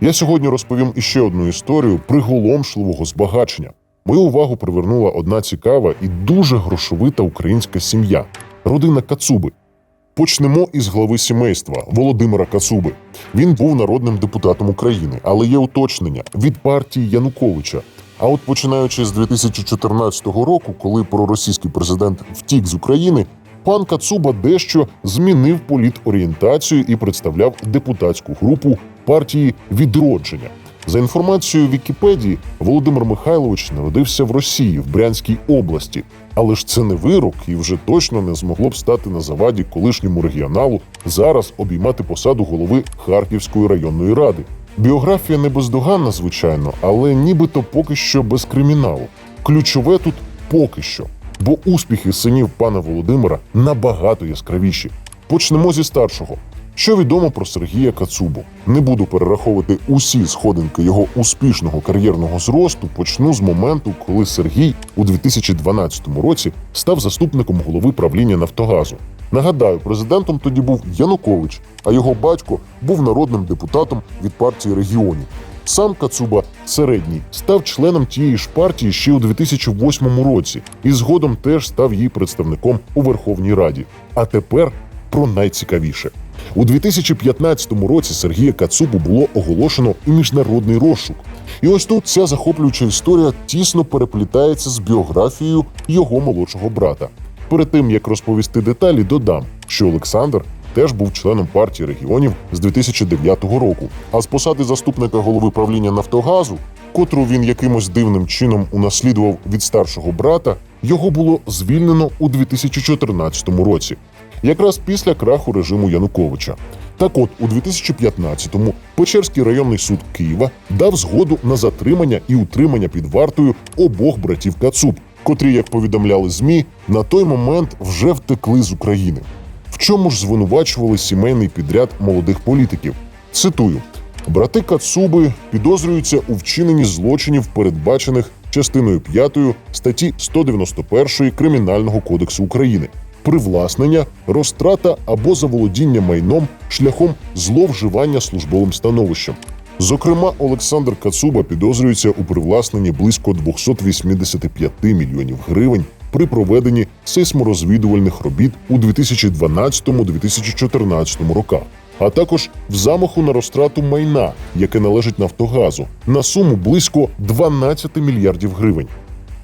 Я сьогодні розповім іще одну історію приголомшливого збагачення. Мою увагу привернула одна цікава і дуже грошовита українська сім'я родина Кацуби. Почнемо із глави сімейства Володимира Кацуби. Він був народним депутатом України, але є уточнення від партії Януковича. А от починаючи з 2014 року, коли проросійський президент втік з України, пан Кацуба дещо змінив політорієнтацію і представляв депутатську групу партії Відродження. За інформацією Вікіпедії, Володимир Михайлович народився в Росії в Брянській області, але ж це не вирок і вже точно не змогло б стати на заваді колишньому регіоналу зараз обіймати посаду голови Харківської районної ради. Біографія не бездоганна, звичайно, але нібито поки що без криміналу. Ключове тут поки що, бо успіхи синів пана Володимира набагато яскравіші. Почнемо зі старшого. Що відомо про Сергія Кацубу? Не буду перераховувати усі сходинки його успішного кар'єрного зросту. Почну з моменту, коли Сергій у 2012 році став заступником голови правління Нафтогазу. Нагадаю, президентом тоді був Янукович, а його батько був народним депутатом від партії регіонів. Сам Кацуба середній став членом тієї ж партії ще у 2008 році і згодом теж став її представником у Верховній Раді. А тепер про найцікавіше. У 2015 році Сергія Кацубу було оголошено і міжнародний розшук. І ось тут ця захоплююча історія тісно переплітається з біографією його молодшого брата. Перед тим як розповісти деталі, додам, що Олександр теж був членом партії регіонів з 2009 року. А з посади заступника голови правління Нафтогазу, котру він якимось дивним чином унаслідував від старшого брата, його було звільнено у 2014 році, якраз після краху режиму Януковича. Так от, у 2015-му Печерський районний суд Києва дав згоду на затримання і утримання під вартою обох братів Кацуб, котрі, як повідомляли ЗМІ, на той момент вже втекли з України. В чому ж звинувачували сімейний підряд молодих політиків? Цитую: брати Кацуби підозрюються у вчиненні злочинів, передбачених частиною 5 статті 191 Кримінального кодексу України. Привласнення, розтрата або заволодіння майном шляхом зловживання службовим становищем. Зокрема, Олександр Кацуба підозрюється у привласненні близько 285 мільйонів гривень при проведенні сейсморозвідувальних робіт у 2012-2014 роках, а також в замаху на розтрату майна, яке належить Нафтогазу, на суму близько 12 мільярдів гривень.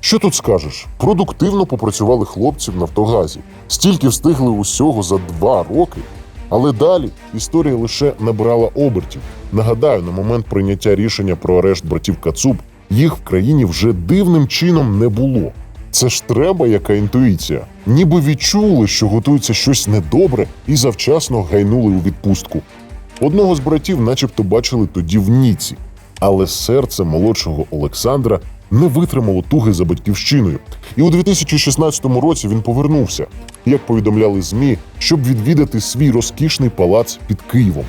Що тут скажеш? Продуктивно попрацювали хлопці в Нафтогазі, стільки встигли усього за два роки. Але далі історія лише набирала обертів. Нагадаю, на момент прийняття рішення про арешт братів Кацуб їх в країні вже дивним чином не було. Це ж треба, яка інтуїція. Ніби відчули, що готується щось недобре, і завчасно гайнули у відпустку. Одного з братів, начебто, бачили тоді в Ніці, але серце молодшого Олександра не витримало туги за батьківщиною. І у 2016 році він повернувся, як повідомляли ЗМІ, щоб відвідати свій розкішний палац під Києвом.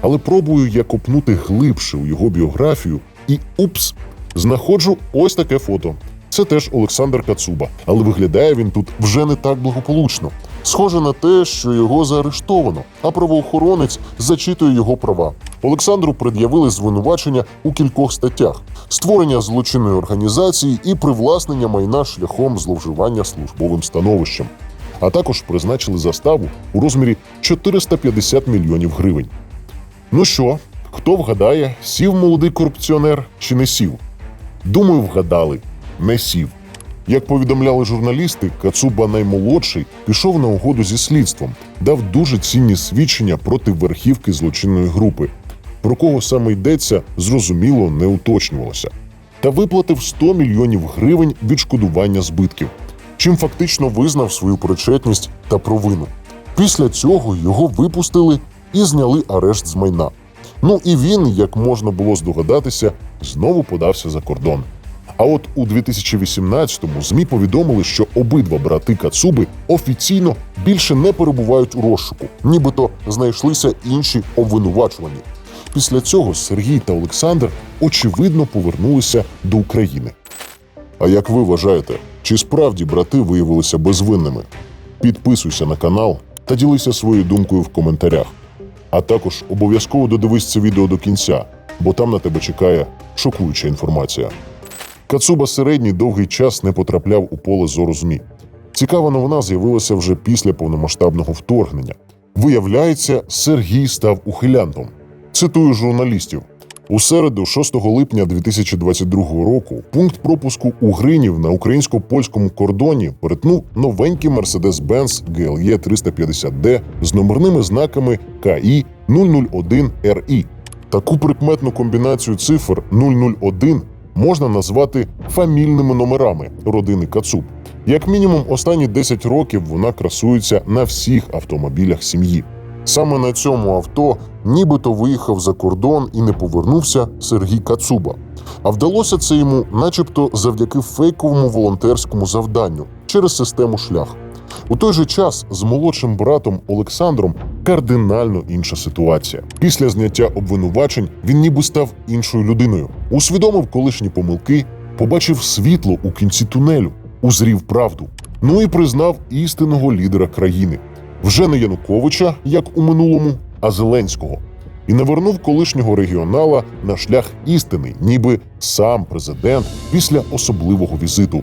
Але пробую я копнути глибше у його біографію, і упс, знаходжу ось таке фото. Це теж Олександр Кацуба, але виглядає він тут вже не так благополучно. Схоже на те, що його заарештовано, а правоохоронець зачитує його права. Олександру пред'явили звинувачення у кількох статтях: створення злочинної організації і привласнення майна шляхом зловживання службовим становищем. А також призначили заставу у розмірі 450 мільйонів гривень. Ну що, хто вгадає, сів молодий корупціонер чи не сів? Думаю, вгадали, не сів. Як повідомляли журналісти, Кацуба наймолодший пішов на угоду зі слідством, дав дуже цінні свідчення проти верхівки злочинної групи. Про кого саме йдеться, зрозуміло, не уточнювалося. Та виплатив 100 мільйонів гривень відшкодування збитків, чим фактично визнав свою причетність та провину. Після цього його випустили і зняли арешт з майна. Ну і він, як можна було здогадатися, знову подався за кордон. А от у 2018-му ЗМІ повідомили, що обидва брати Кацуби офіційно більше не перебувають у розшуку, нібито знайшлися інші обвинувачувані. Після цього Сергій та Олександр очевидно повернулися до України. А як ви вважаєте, чи справді брати виявилися безвинними? Підписуйся на канал та ділися своєю думкою в коментарях. А також обов'язково додивись це відео до кінця, бо там на тебе чекає шокуюча інформація. Кацуба середній довгий час не потрапляв у поле зору ЗМІ. Цікава новина з'явилася вже після повномасштабного вторгнення. Виявляється, Сергій став ухилянтом. Цитую журналістів. У середу, 6 липня 2022 року, пункт пропуску у Гринів на українсько-польському кордоні перетнув новенький Mercedes-Benz GLE 350D з номерними знаками КІ 001 RI. Таку прикметну комбінацію цифр 001 можна назвати фамільними номерами родини Кацуб. Як мінімум, останні 10 років вона красується на всіх автомобілях сім'ї. Саме на цьому авто нібито виїхав за кордон і не повернувся Сергій Кацуба. А вдалося це йому, начебто, завдяки фейковому волонтерському завданню через систему шлях. У той же час з молодшим братом Олександром кардинально інша ситуація. Після зняття обвинувачень він ніби став іншою людиною, усвідомив колишні помилки, побачив світло у кінці тунелю, узрів правду. Ну і признав істинного лідера країни вже не Януковича, як у минулому, а Зеленського, і навернув колишнього регіонала на шлях істини, ніби сам президент після особливого візиту.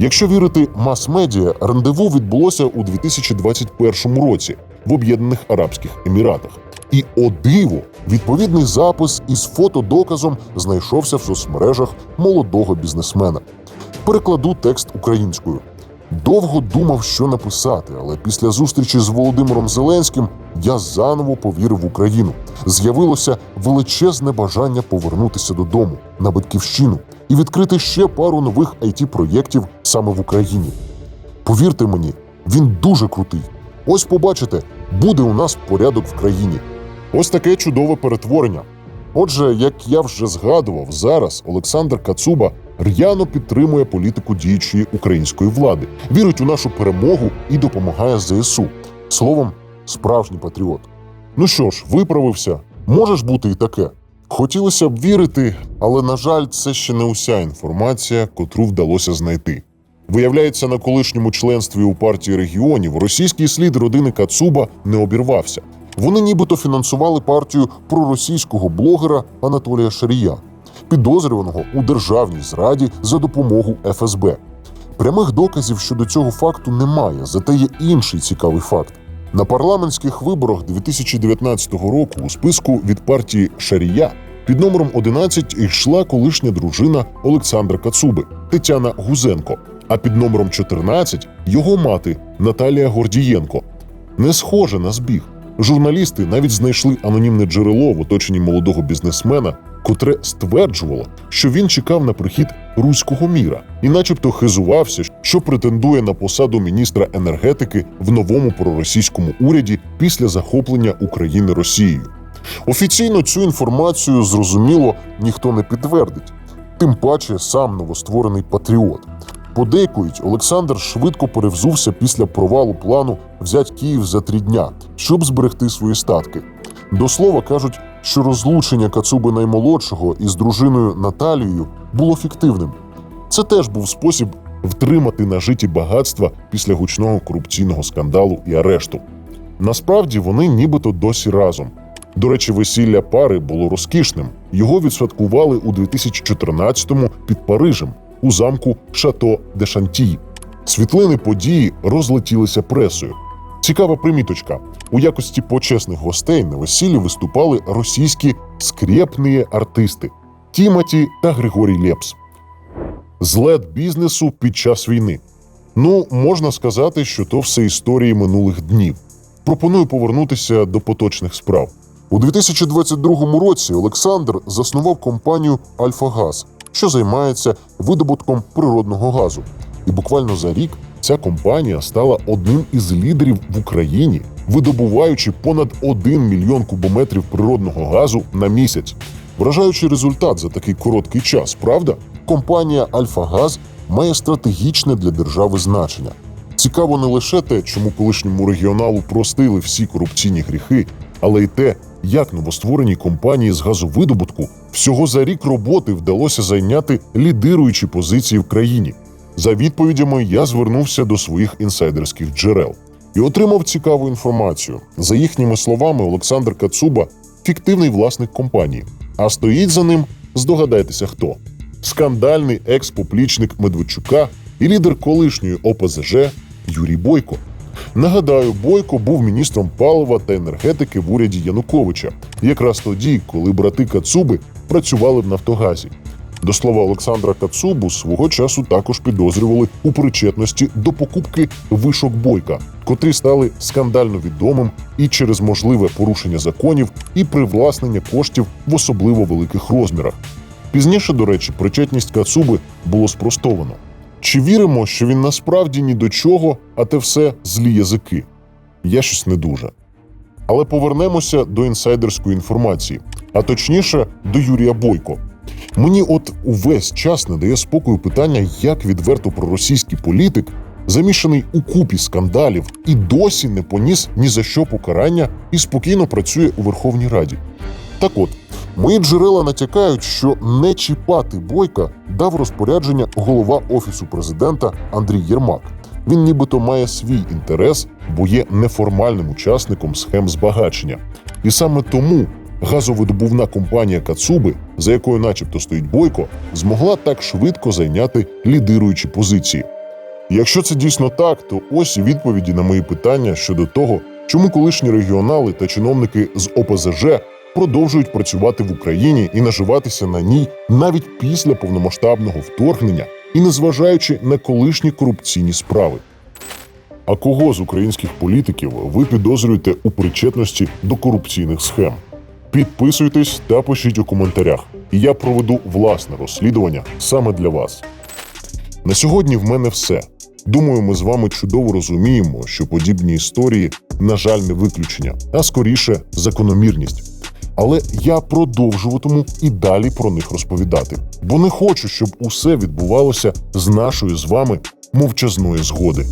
Якщо вірити мас-медіа, рандеву відбулося у 2021 році в Об'єднаних Арабських Еміратах. І о диво, відповідний запис із фотодоказом знайшовся в соцмережах молодого бізнесмена. Перекладу текст українською. Довго думав, що написати, але після зустрічі з Володимиром Зеленським я заново повірив в Україну. З'явилося величезне бажання повернутися додому на батьківщину і відкрити ще пару нових it проєктів саме в Україні. Повірте мені, він дуже крутий. Ось побачите, буде у нас порядок в країні. Ось таке чудове перетворення. Отже, як я вже згадував, зараз Олександр Кацуба р'яно підтримує політику діючої української влади, вірить у нашу перемогу і допомагає ЗСУ. Словом, справжній патріот. Ну що ж, виправився, може ж бути і таке. Хотілося б вірити, але на жаль, це ще не уся інформація, котру вдалося знайти. Виявляється, на колишньому членстві у партії регіонів російський слід родини Кацуба не обірвався. Вони нібито фінансували партію проросійського блогера Анатолія Шарія, підозрюваного у державній зраді за допомогу ФСБ. Прямих доказів щодо цього факту немає, зате є інший цікавий факт. На парламентських виборах 2019 року у списку від партії Шарія під номером 11 йшла колишня дружина Олександра Кацуби Тетяна Гузенко, а під номером 14 його мати Наталія Гордієнко. Не схоже на збіг. Журналісти навіть знайшли анонімне джерело в оточенні молодого бізнесмена, котре стверджувало, що він чекав на прихід руського міра і, начебто, хизувався, що претендує на посаду міністра енергетики в новому проросійському уряді після захоплення України Росією. Офіційно цю інформацію зрозуміло ніхто не підтвердить, тим паче сам новостворений патріот. Подейкують, Олександр швидко перевзувся після провалу плану взяти Київ за три дня, щоб зберегти свої статки. До слова кажуть, що розлучення Кацуби наймолодшого із дружиною Наталією було фіктивним. Це теж був спосіб втримати нажиті багатства після гучного корупційного скандалу і арешту. Насправді вони нібито досі разом. До речі, весілля пари було розкішним. Його відсвяткували у 2014-му під Парижем у замку Шато де Шантій. Світлини події розлетілися пресою. Цікава приміточка: у якості почесних гостей на весіллі виступали російські скрєпні артисти Тімоті та Григорій Лепс. Злет бізнесу під час війни. Ну, можна сказати, що то все історії минулих днів. Пропоную повернутися до поточних справ. У 2022 році Олександр заснував компанію Альфагаз, що займається видобутком природного газу. І буквально за рік ця компанія стала одним із лідерів в Україні, видобуваючи понад 1 мільйон кубометрів природного газу на місяць. Вражаючий результат за такий короткий час, правда? Компанія Альфагаз має стратегічне для держави значення. Цікаво не лише те, чому колишньому регіоналу простили всі корупційні гріхи, але й те, як новоствореній компанії з газовидобутку всього за рік роботи вдалося зайняти лідируючі позиції в країні. За відповідями я звернувся до своїх інсайдерських джерел і отримав цікаву інформацію. За їхніми словами, Олександр Кацуба фіктивний власник компанії. А стоїть за ним, здогадайтеся хто: скандальний екс-поплічник Медведчука і лідер колишньої ОПЗЖ Юрій Бойко. Нагадаю, Бойко був міністром палива та енергетики в уряді Януковича, якраз тоді, коли брати Кацуби працювали в Нафтогазі. До слова Олександра Кацубу свого часу також підозрювали у причетності до покупки вишок Бойка, котрі стали скандально відомим і через можливе порушення законів і привласнення коштів в особливо великих розмірах. Пізніше, до речі, причетність Кацуби було спростовано. Чи віримо, що він насправді ні до чого, а те все злі язики? Я щось не дуже. Але повернемося до інсайдерської інформації, а точніше до Юрія Бойко. Мені от увесь час не дає спокою питання, як відверто проросійський політик, замішаний у купі скандалів, і досі не поніс ні за що покарання і спокійно працює у Верховній Раді. Так от, мої джерела натякають, що не чіпати бойка дав розпорядження голова офісу президента Андрій Єрмак. Він нібито має свій інтерес, бо є неформальним учасником схем збагачення. І саме тому газовидобувна компанія Кацуби, за якою, начебто, стоїть Бойко, змогла так швидко зайняти лідируючі позиції. Якщо це дійсно так, то ось і відповіді на мої питання щодо того, чому колишні регіонали та чиновники з ОПЗЖ продовжують працювати в Україні і наживатися на ній навіть після повномасштабного вторгнення і незважаючи на колишні корупційні справи. А кого з українських політиків ви підозрюєте у причетності до корупційних схем? Підписуйтесь та пишіть у коментарях, і я проведу власне розслідування саме для вас. На сьогодні в мене все. Думаю, ми з вами чудово розуміємо, що подібні історії, на жаль, не виключення, а скоріше закономірність. Але я продовжуватиму і далі про них розповідати, бо не хочу, щоб усе відбувалося з нашої з вами мовчазної згоди.